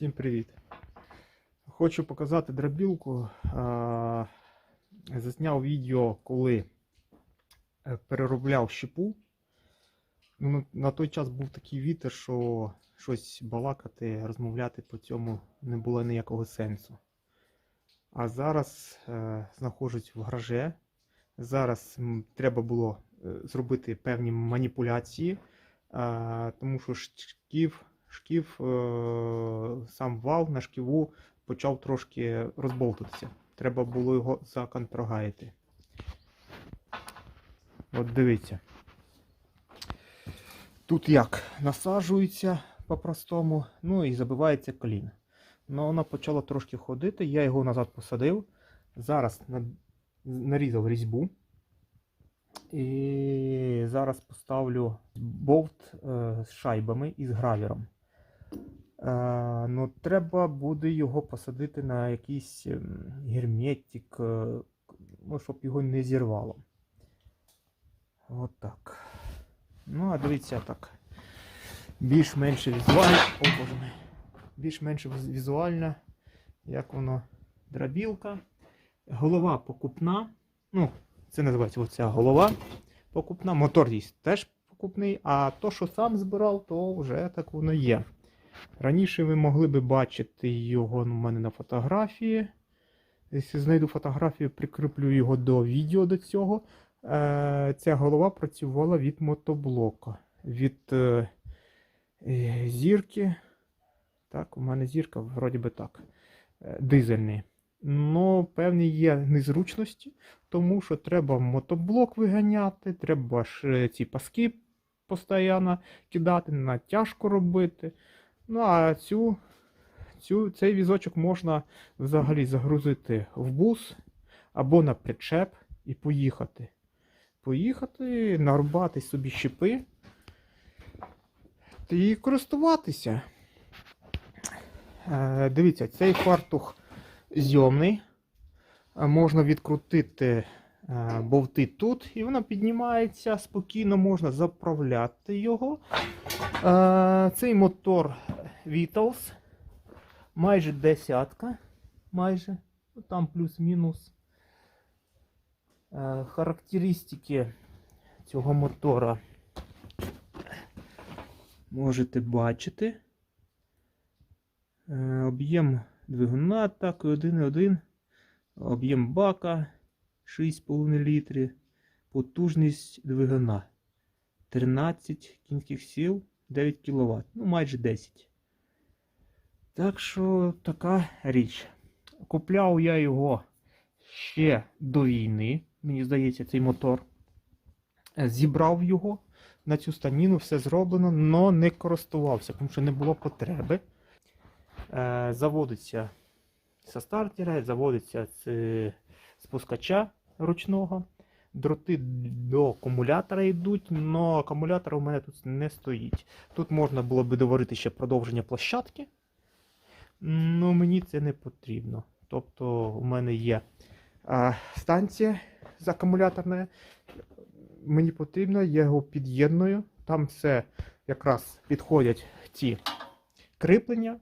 Всім привіт! Хочу показати дробілку. Засняв відео, коли е, переробляв щепу. Ну, на той час був такий вітер, що щось балакати, розмовляти по цьому не було ніякого сенсу. А зараз е, знаходжусь в гараже. Зараз треба було е, зробити певні маніпуляції, тому що шків, шків е, сам вал на шківу почав трошки розболтатися. Треба було його законтрагаяти. От дивіться. Тут як насаджується по-простому, ну і забивається коліно. Ну, вона почала трошки ходити, я його назад посадив. Зараз нарізав різьбу. І зараз поставлю болт е, з шайбами і з гравіром. Е, ну, треба буде його посадити на якийсь ем, герметик, е, ну, щоб його не зірвало. От. Ну, а дивіться так. Більш-менш візуально. О, боже мій. Більш-менш візуально, як воно дробілка. Голова покупна. Ну, це називається оця голова покупна. Мотор є теж покупний, а то, що сам збирав, то вже так воно є. Раніше ви могли би бачити його у мене на фотографії. Якщо знайду фотографію, прикріплю його до відео до цього. Е, ця голова працювала від мотоблока. Від е, е, зірки. Так, у мене зірка, вроді би так. Дизельний. Ну, певні є незручності, тому що треба мотоблок виганяти, треба ж ці паски постійно кидати, натяжку робити. Ну, а цю, цю, цей візочок можна взагалі загрузити в бус або на причеп і поїхати. Поїхати, нарубати собі щепи і користуватися. Е, дивіться, цей фартух зйомний. Е, Можна відкрутити е, болти тут, і воно піднімається спокійно, можна заправляти його. Е, Цей мотор Vitals. Майже десятка. Майже. Ну, Там плюс-мінус. Е, Характеристики цього мотора можете бачити. Е, Об'єм двигуна так, 1,1. Об'єм бака 6,5 літрів. Потужність двигуна 13 кінських сил, 9 кВт. Ну, майже 10. Так що така річ. Купляв я його ще до війни. Мені здається, цей мотор. Зібрав його на цю станіну, все зроблено, але не користувався, тому що не було потреби. Е, Заводиться зі стартера, заводиться з спускача ручного. Дроти до акумулятора йдуть, але акумулятор у мене тут не стоїть. Тут можна було би доварити ще продовження площадки. Ну, мені це не потрібно. Тобто, у мене є а, станція з акумуляторна. Мені потрібно, я його під'єдную. Там все якраз підходять ці кріплення,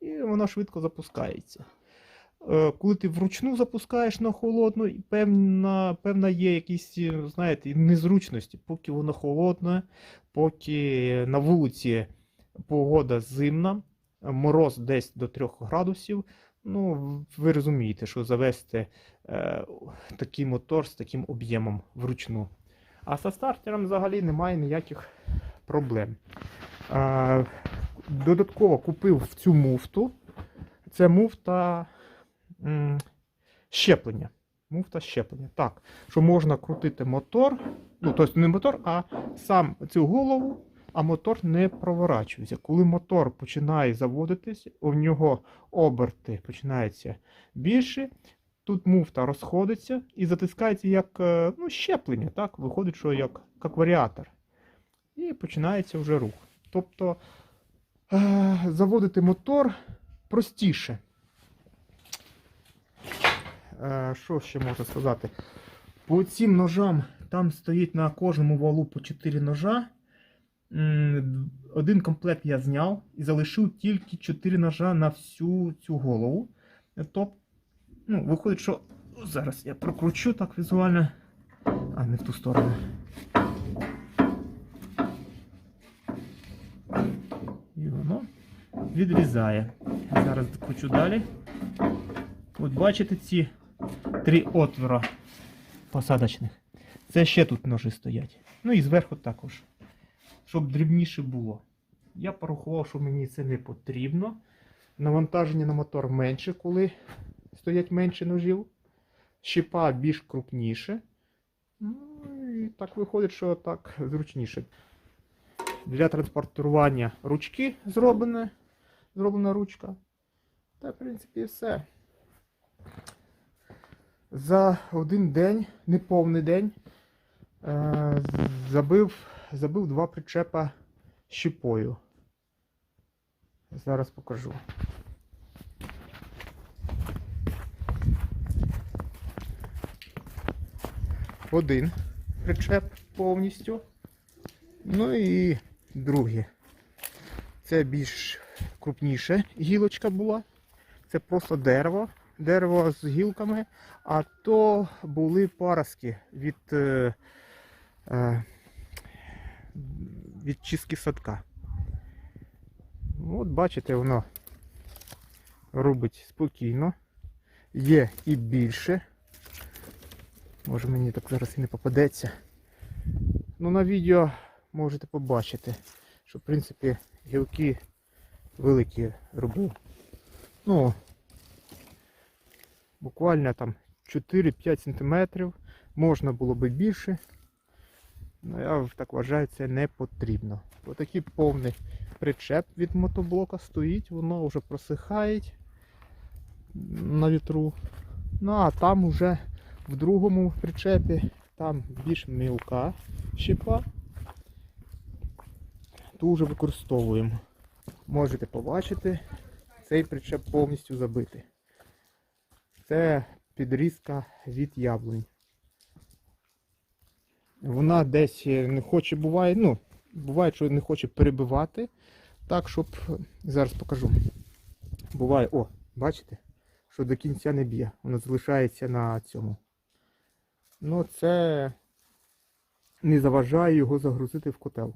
і воно швидко запускається. Е, Коли ти вручну запускаєш на холодну, і певна, певна є якісь, знаєте, незручності, поки воно холодне, поки на вулиці погода зимна, мороз десь до 3 градусів. Ну, ви розумієте, що завести е, такий мотор з таким об'ємом вручну. А зі стартером взагалі немає ніяких проблем. Е, додатково купив цю муфту. Це муфта щеплення. Муфта щеплення. Так, що можна крутити мотор. Ну, тобто не мотор, а сам цю голову, а мотор не проворачується. Коли мотор починає заводитись, у нього оберти починаються більше. Тут муфта розходиться і затискається як е, ну, щеплення. Так? Виходить, що як, як варіатор. І починається вже рух. Тобто е, заводити мотор простіше. Е, Що ще можна сказати? По цим ножам там стоїть на кожному валу по 4 ножа. Один комплект я зняв і залишив тільки 4 ножа на всю цю голову. Тобто, ну, виходить, що зараз я прокручу так візуально. А, не в ту сторону. І воно відрізає. Зараз докручу далі. От бачите ці три отвора посадочних. Це ще тут ножи стоять. Ну і зверху також. Щоб дрібніше було. Я порахував, що мені це не потрібно. Навантаження на мотор менше, коли стоять менше ножів. Щепа більш крупніше. Ну і так виходить, що так зручніше. Для транспортування ручки зроблена, зроблена ручка. Та, в принципі, все. За один день, неповний день, е, забив, забив два причепа щепою. Зараз покажу. Один причеп повністю. Ну і другий. Це більш крупніша гілочка була. Це просто дерево. Дерево з гілками, а то були паростки від, е, е, від чистки садка. От бачите, воно робить спокійно. Є і більше. Може мені так зараз і не попадеться. Ну на відео можете побачити, що в принципі гілки великі робив. Ну, буквально там 4-5 см. Можна було би більше. Ну, я так вважаю, це не потрібно. Отакий повний причеп від мотоблока стоїть, воно вже просихає на вітру. Ну а там уже в другому причепі там більш мілка щепа. Ту вже використовуємо. Можете побачити, цей причеп повністю забитий. Це підрізка від яблунь. Вона десь не хоче буває, ну, буває, що не хоче перебивати. Так, щоб. Зараз покажу. Буває, о, бачите, що до кінця не б'є. Воно залишається на цьому. Ну, це не заважає його загрузити в котел.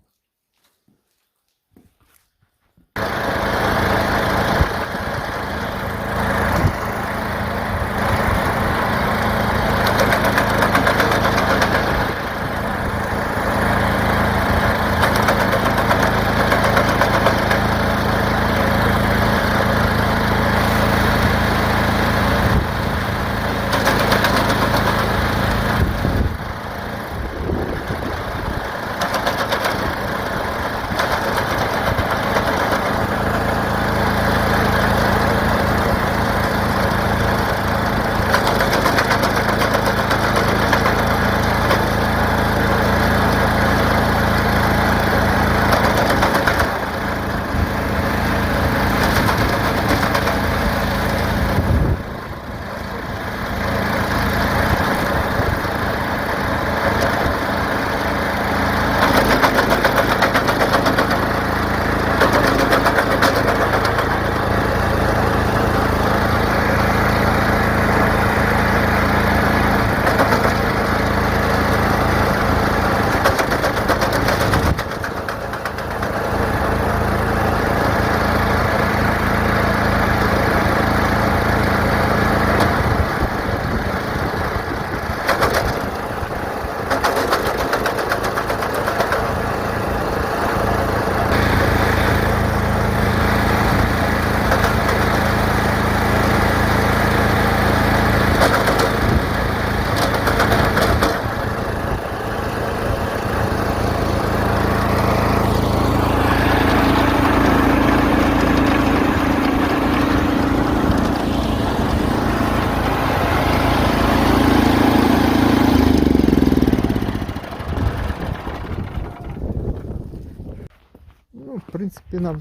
Ну, в принципі, на,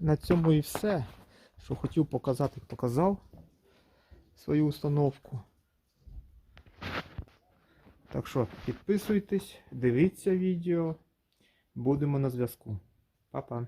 на цьому і все. Що хотів показати, показав свою установку. Так що підписуйтесь, дивіться відео. Будемо на зв'язку. Па-па.